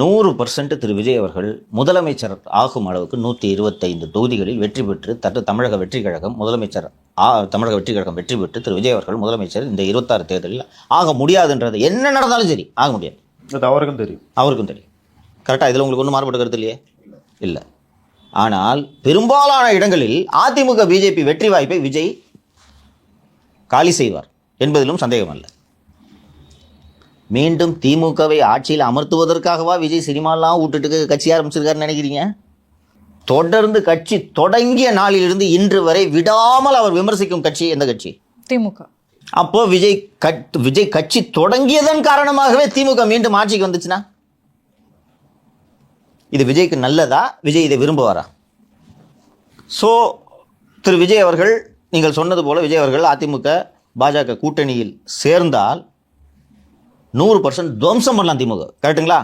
நூறு பர்சன்ட் திரு விஜய் அவர்கள் முதலமைச்சர் ஆகும் அளவுக்கு நூற்றி இருபத்தைந்து தொகுதிகளில் வெற்றி பெற்று தட்டு தமிழக வெற்றி கழகம் முதலமைச்சர் ஆ தமிழக வெற்றி கழகம் வெற்றி பெற்று திரு விஜய் அவர்கள் முதலமைச்சர் இந்த இருபத்தாறு தேர்தலில் ஆக முடியாதுன்றது. என்ன நடந்தாலும் சரி ஆக முடியாது. அது அவருக்கும் தெரியும். அவருக்கும் தெரியும். கரெக்டாக இதில் உங்களுக்கு ஒன்றும் மாறுபட்ட கருத்து இல்லையே? இல்லை. ஆனால் பெரும்பாலான இடங்களில் அதிமுக பிஜேபி வெற்றி வாய்ப்பை விஜய் காலி செய்வார் என்பதிலும் சந்தேகம் அல்ல. மீண்டும் திமுகவை ஆட்சியில் அமர்த்துவதற்காகவா விஜய் சினிமாலாம் விட்டுட்டு கட்சி ஆரம்பிச்சிருக்காருன்னு நினைக்கிறீங்க? தொடர்ந்து கட்சி தொடங்கிய நாளிலிருந்து இன்று வரை விடாமல் அவர் விமர்சிக்கும் கட்சி எந்த கட்சி? திமுக. அப்போ விஜய் கட் விஜய் கட்சி தொடங்கியதன் காரணமாகவே திமுக மீண்டும் ஆட்சிக்கு வந்துச்சுன்னா இது விஜய்க்கு நல்லதா? விஜய் இதை விரும்புவாரா? ஸோ திரு விஜய் அவர்கள் நீங்கள் சொன்னது போல விஜய் அவர்கள் அதிமுக பாஜக கூட்டணியில் சேர்ந்தால் நூறு பர்சன்ட் துவம்சம் பண்ணலாம் திமுக. கரெக்ட்டுங்களா